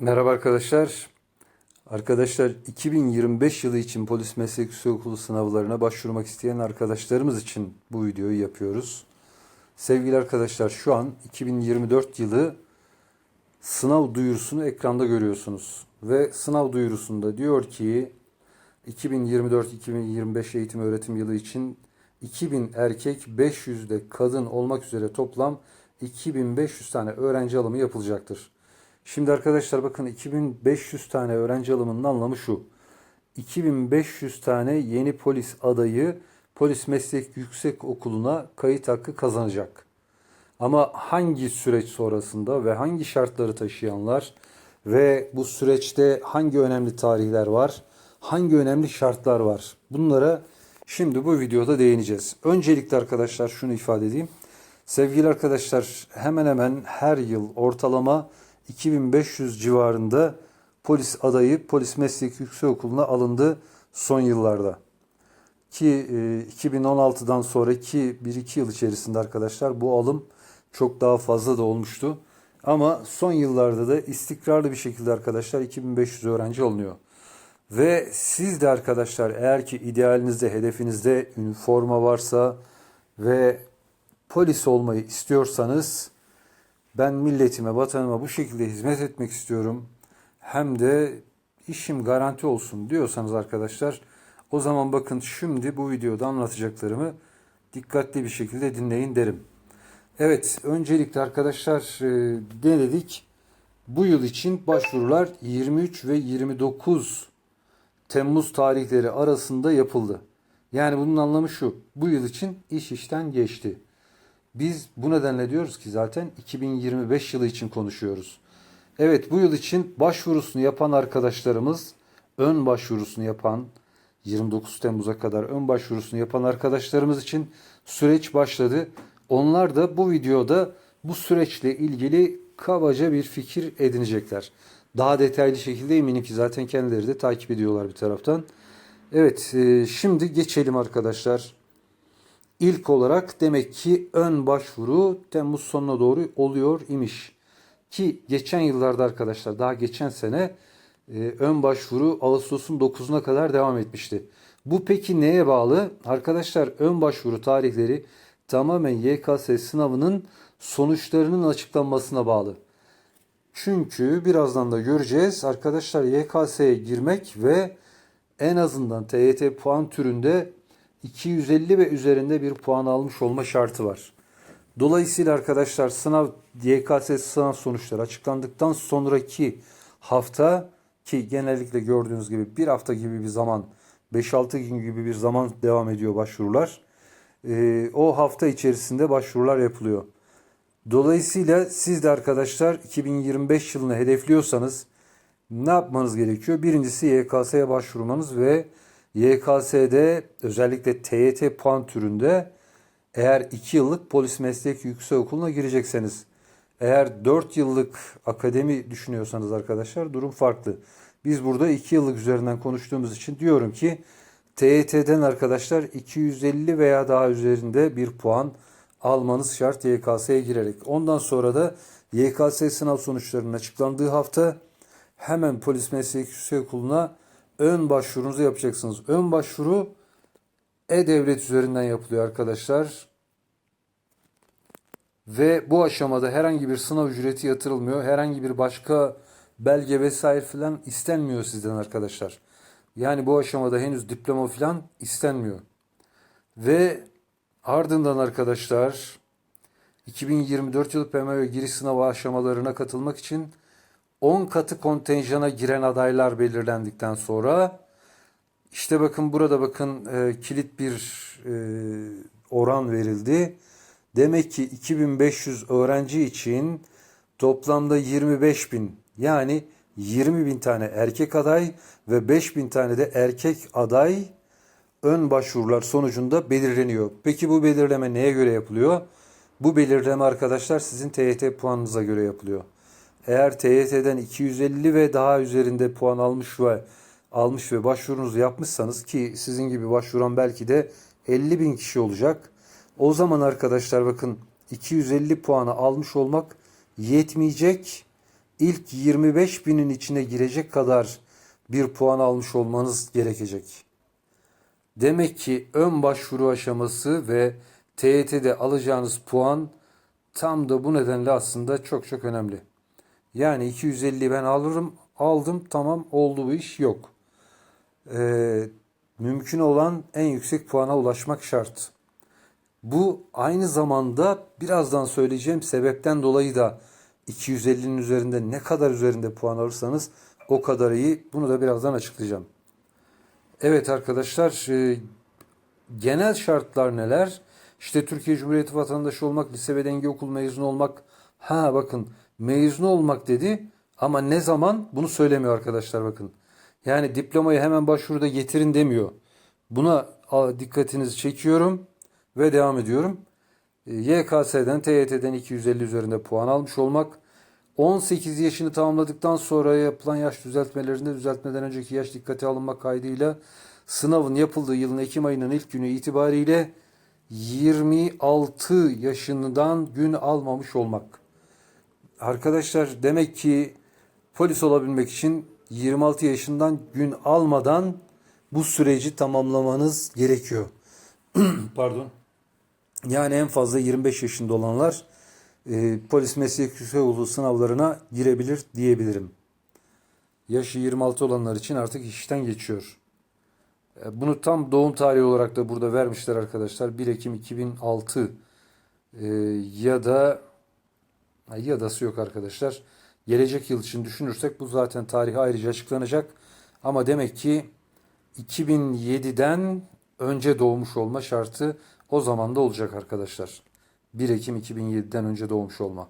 Merhaba arkadaşlar. Arkadaşlar 2025 yılı için Polis Meslek Yüksekokulu sınavlarına başvurmak isteyen arkadaşlarımız için bu videoyu yapıyoruz. Sevgili arkadaşlar şu an 2024 yılı sınav duyurusunu ekranda görüyorsunuz. Ve sınav duyurusunda diyor ki 2024-2025 eğitim öğretim yılı için 2000 erkek 500 de kadın olmak üzere toplam 2500 tane öğrenci alımı yapılacaktır. Şimdi arkadaşlar bakın 2500 tane öğrenci alımının anlamı şu. 2500 tane yeni polis adayı Polis Meslek Yüksek Okulu'na kayıt hakkı kazanacak. Ama hangi süreç sonrasında ve hangi şartları taşıyanlar ve bu süreçte hangi önemli tarihler var, hangi önemli şartlar var? Bunlara şimdi bu videoda değineceğiz. Öncelikle arkadaşlar şunu ifade edeyim. Sevgili arkadaşlar hemen hemen her yıl ortalama 2500 civarında polis adayı Polis Meslek Yüksekokulu'na alındı son yıllarda. Ki e, 2016'dan sonraki 1-2 yıl içerisinde arkadaşlar bu alım çok daha fazla da olmuştu. Ama son yıllarda da istikrarlı bir şekilde arkadaşlar 2500 öğrenci alınıyor. Ve siz de arkadaşlar eğer ki idealinizde, hedefinizde üniforma varsa ve polis olmayı istiyorsanız ben milletime, vatanıma bu şekilde hizmet etmek istiyorum. Hem de işim garanti olsun diyorsanız arkadaşlar o zaman bakın şimdi bu videoda anlatacaklarımı dikkatli bir şekilde dinleyin derim. Evet, öncelikle arkadaşlar e, ne dedik? Bu yıl için başvurular 23 ve 29 Temmuz tarihleri arasında yapıldı. Yani bunun anlamı şu. Bu yıl için iş işten geçti. Biz bu nedenle diyoruz ki zaten 2025 yılı için konuşuyoruz. Evet bu yıl için başvurusunu yapan arkadaşlarımız, ön başvurusunu yapan 29 Temmuz'a kadar ön başvurusunu yapan arkadaşlarımız için süreç başladı. Onlar da bu videoda bu süreçle ilgili kabaca bir fikir edinecekler. Daha detaylı şekilde eminim ki zaten kendileri de takip ediyorlar bir taraftan. Evet e, şimdi geçelim arkadaşlar. İlk olarak demek ki ön başvuru Temmuz sonuna doğru oluyor imiş. Ki geçen yıllarda arkadaşlar daha geçen sene e, ön başvuru Ağustos'un 9'una kadar devam etmişti. Bu peki neye bağlı? Arkadaşlar ön başvuru tarihleri tamamen YKS sınavının sonuçlarının açıklanmasına bağlı. Çünkü birazdan da göreceğiz. Arkadaşlar YKS'ye girmek ve en azından TYT puan türünde 250 ve üzerinde bir puan almış olma şartı var. Dolayısıyla arkadaşlar sınav YKS sınav sonuçları açıklandıktan sonraki hafta ki genellikle gördüğünüz gibi bir hafta gibi bir zaman 5-6 gün gibi bir zaman devam ediyor başvurular. Ee, o hafta içerisinde başvurular yapılıyor. Dolayısıyla siz de arkadaşlar 2025 yılını hedefliyorsanız ne yapmanız gerekiyor? Birincisi YKS'ye başvurmanız ve YKS'de özellikle TYT puan türünde eğer 2 yıllık polis meslek yüksekokulu'na girecekseniz eğer 4 yıllık akademi düşünüyorsanız arkadaşlar durum farklı. Biz burada 2 yıllık üzerinden konuştuğumuz için diyorum ki TYT'den arkadaşlar 250 veya daha üzerinde bir puan almanız şart YKS'ye girerek. Ondan sonra da YKS sınav sonuçlarının açıklandığı hafta hemen polis meslek yüksekokulu'na ön başvurunuzu yapacaksınız. Ön başvuru e-devlet üzerinden yapılıyor arkadaşlar. Ve bu aşamada herhangi bir sınav ücreti yatırılmıyor. Herhangi bir başka belge vesaire filan istenmiyor sizden arkadaşlar. Yani bu aşamada henüz diploma filan istenmiyor. Ve ardından arkadaşlar 2024 yılı PMV giriş sınavı aşamalarına katılmak için 10 katı kontenjana giren adaylar belirlendikten sonra işte bakın burada bakın e, kilit bir e, oran verildi. Demek ki 2500 öğrenci için toplamda 25 bin yani 20 bin tane erkek aday ve 5 bin tane de erkek aday ön başvurular sonucunda belirleniyor. Peki bu belirleme neye göre yapılıyor? Bu belirleme arkadaşlar sizin TYT puanınıza göre yapılıyor. Eğer TYT'den 250 ve daha üzerinde puan almış ve almış ve başvurunuzu yapmışsanız ki sizin gibi başvuran belki de 50 bin kişi olacak. O zaman arkadaşlar bakın 250 puanı almış olmak yetmeyecek ilk 25 binin içine girecek kadar bir puan almış olmanız gerekecek. Demek ki ön başvuru aşaması ve TYT'de alacağınız puan tam da bu nedenle aslında çok çok önemli. Yani 250 ben alırım, aldım tamam oldu bu iş yok. Ee, mümkün olan en yüksek puana ulaşmak şart. Bu aynı zamanda birazdan söyleyeceğim sebepten dolayı da 250'nin üzerinde ne kadar üzerinde puan alırsanız o kadar iyi. Bunu da birazdan açıklayacağım. Evet arkadaşlar e, genel şartlar neler? İşte Türkiye Cumhuriyeti vatandaşı olmak, lise ve denge okul mezunu olmak. Ha bakın mezun olmak dedi ama ne zaman bunu söylemiyor arkadaşlar bakın. Yani diplomayı hemen başvuruda getirin demiyor. Buna dikkatinizi çekiyorum ve devam ediyorum. E, YKS'den, TYT'den 250 üzerinde puan almış olmak. 18 yaşını tamamladıktan sonra yapılan yaş düzeltmelerinde düzeltmeden önceki yaş dikkate alınmak kaydıyla sınavın yapıldığı yılın Ekim ayının ilk günü itibariyle 26 yaşından gün almamış olmak. Arkadaşlar demek ki polis olabilmek için 26 yaşından gün almadan bu süreci tamamlamanız gerekiyor. Pardon. Yani en fazla 25 yaşında olanlar e, polis meslek yüksekokulu sınavlarına girebilir diyebilirim. Yaşı 26 olanlar için artık işten geçiyor. E, bunu tam doğum tarihi olarak da burada vermişler arkadaşlar. 1 Ekim 2006 e, ya da ya dası yok arkadaşlar. Gelecek yıl için düşünürsek bu zaten tarihi ayrıca açıklanacak. Ama demek ki 2007'den önce doğmuş olma şartı o zaman da olacak arkadaşlar. 1 Ekim 2007'den önce doğmuş olma.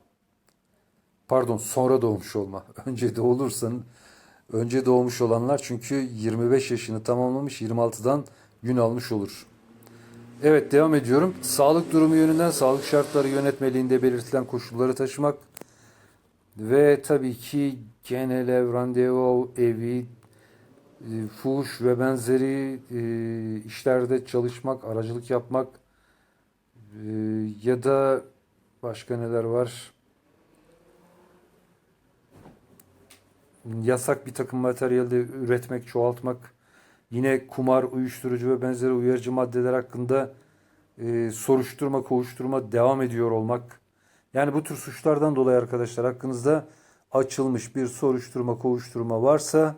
Pardon sonra doğmuş olma. Önce doğulursan önce doğmuş olanlar çünkü 25 yaşını tamamlamış 26'dan gün almış olur. Evet devam ediyorum. Sağlık durumu yönünden sağlık şartları yönetmeliğinde belirtilen koşulları taşımak ve tabii ki genel ev, randevu evi, e, fuhuş ve benzeri e, işlerde çalışmak, aracılık yapmak e, ya da başka neler var? Yasak bir takım materyalde üretmek, çoğaltmak, yine kumar, uyuşturucu ve benzeri uyarıcı maddeler hakkında e, soruşturma, kovuşturma devam ediyor olmak. Yani bu tür suçlardan dolayı arkadaşlar hakkınızda açılmış bir soruşturma, kovuşturma varsa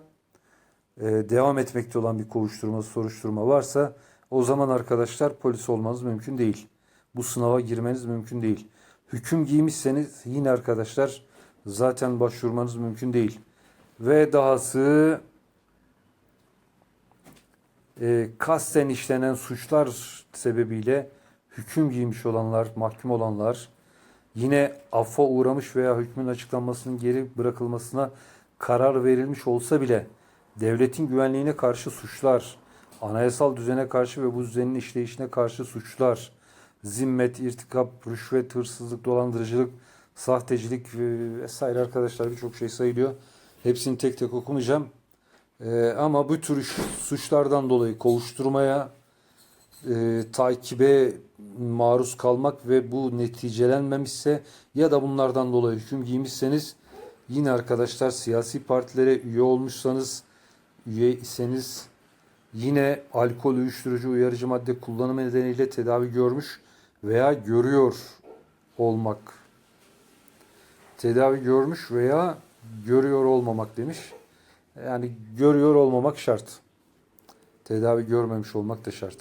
e, devam etmekte olan bir kovuşturma, soruşturma varsa o zaman arkadaşlar polis olmanız mümkün değil. Bu sınava girmeniz mümkün değil. Hüküm giymişseniz yine arkadaşlar zaten başvurmanız mümkün değil. Ve dahası e, kasten işlenen suçlar sebebiyle hüküm giymiş olanlar, mahkum olanlar, yine affa uğramış veya hükmün açıklanmasının geri bırakılmasına karar verilmiş olsa bile devletin güvenliğine karşı suçlar, anayasal düzene karşı ve bu düzenin işleyişine karşı suçlar, zimmet, irtikap, rüşvet, hırsızlık, dolandırıcılık, sahtecilik vesaire arkadaşlar birçok şey sayılıyor. Hepsini tek tek okumayacağım. Ee, ama bu tür suçlardan dolayı kovuşturmaya, e, takibe maruz kalmak ve bu neticelenmemişse ya da bunlardan dolayı hüküm giymişseniz yine arkadaşlar siyasi partilere üye olmuşsanız üye iseniz yine alkol, uyuşturucu, uyarıcı madde kullanımı nedeniyle tedavi görmüş veya görüyor olmak. Tedavi görmüş veya görüyor olmamak demiş. Yani görüyor olmamak şart. Tedavi görmemiş olmak da şart.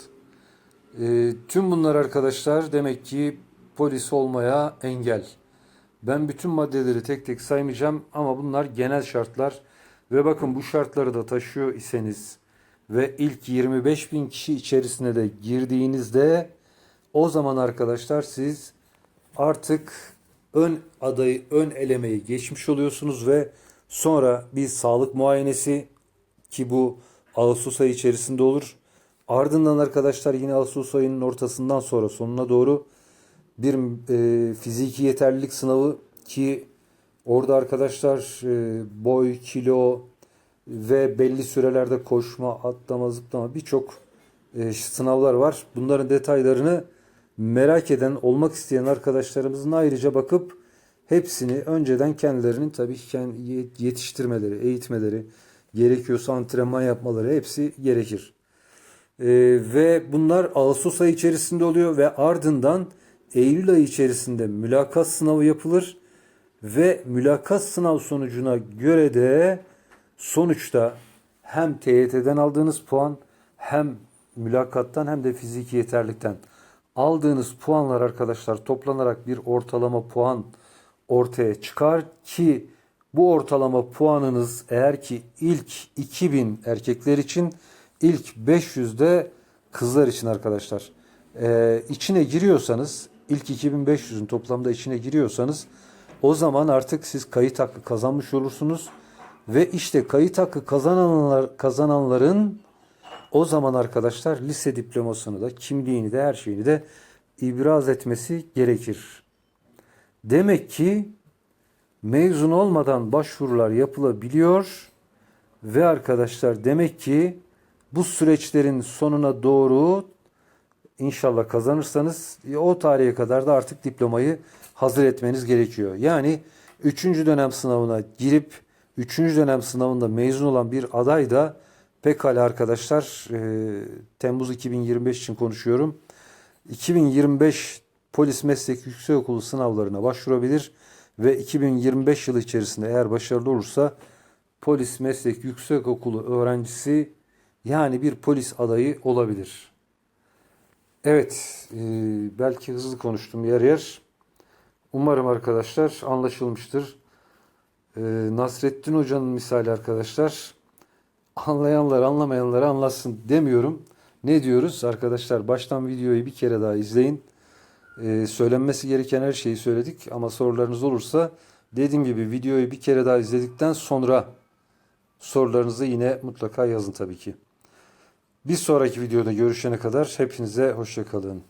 E, tüm bunlar arkadaşlar demek ki polis olmaya engel. Ben bütün maddeleri tek tek saymayacağım ama bunlar genel şartlar. Ve bakın bu şartları da taşıyor iseniz ve ilk 25 bin kişi içerisine de girdiğinizde o zaman arkadaşlar siz artık ön adayı, ön elemeyi geçmiş oluyorsunuz ve sonra bir sağlık muayenesi ki bu Ağustos ayı içerisinde olur. Ardından arkadaşlar yine Ağustos ayının ortasından sonra sonuna doğru bir e, fiziki yeterlilik sınavı ki orada arkadaşlar e, boy, kilo ve belli sürelerde koşma, atlama, zıplama birçok e, sınavlar var. Bunların detaylarını merak eden, olmak isteyen arkadaşlarımızın ayrıca bakıp hepsini önceden kendilerinin tabii ki yetiştirmeleri, eğitmeleri, gerekiyorsa antrenman yapmaları hepsi gerekir. Ee, ve bunlar Ağustos ayı içerisinde oluyor ve ardından Eylül ayı içerisinde mülakat sınavı yapılır ve mülakat sınav sonucuna göre de sonuçta hem TYT'den aldığınız puan hem mülakattan hem de fiziki yeterlikten aldığınız puanlar arkadaşlar toplanarak bir ortalama puan ortaya çıkar ki bu ortalama puanınız eğer ki ilk 2000 erkekler için ilk 500'de kızlar için arkadaşlar ee, içine giriyorsanız ilk 2500'ün toplamda içine giriyorsanız o zaman artık siz kayıt hakkı kazanmış olursunuz ve işte kayıt hakkı kazananlar kazananların o zaman arkadaşlar lise diplomasını da kimliğini de her şeyini de ibraz etmesi gerekir. Demek ki mezun olmadan başvurular yapılabiliyor ve arkadaşlar demek ki bu süreçlerin sonuna doğru inşallah kazanırsanız o tarihe kadar da artık diplomayı hazır etmeniz gerekiyor. Yani 3. dönem sınavına girip 3. dönem sınavında mezun olan bir aday da pekala arkadaşlar e, Temmuz 2025 için konuşuyorum. 2025 Polis Meslek Yüksekokulu sınavlarına başvurabilir ve 2025 yılı içerisinde eğer başarılı olursa Polis Meslek Yüksekokulu öğrencisi yani bir polis adayı olabilir. Evet, e, belki hızlı konuştum yer yer. Umarım arkadaşlar anlaşılmıştır. E, Nasrettin Hoca'nın misali arkadaşlar. Anlayanlar anlamayanlar anlasın demiyorum. Ne diyoruz arkadaşlar? Baştan videoyu bir kere daha izleyin. E, söylenmesi gereken her şeyi söyledik ama sorularınız olursa dediğim gibi videoyu bir kere daha izledikten sonra sorularınızı yine mutlaka yazın tabii ki. Bir sonraki videoda görüşene kadar hepinize hoşçakalın.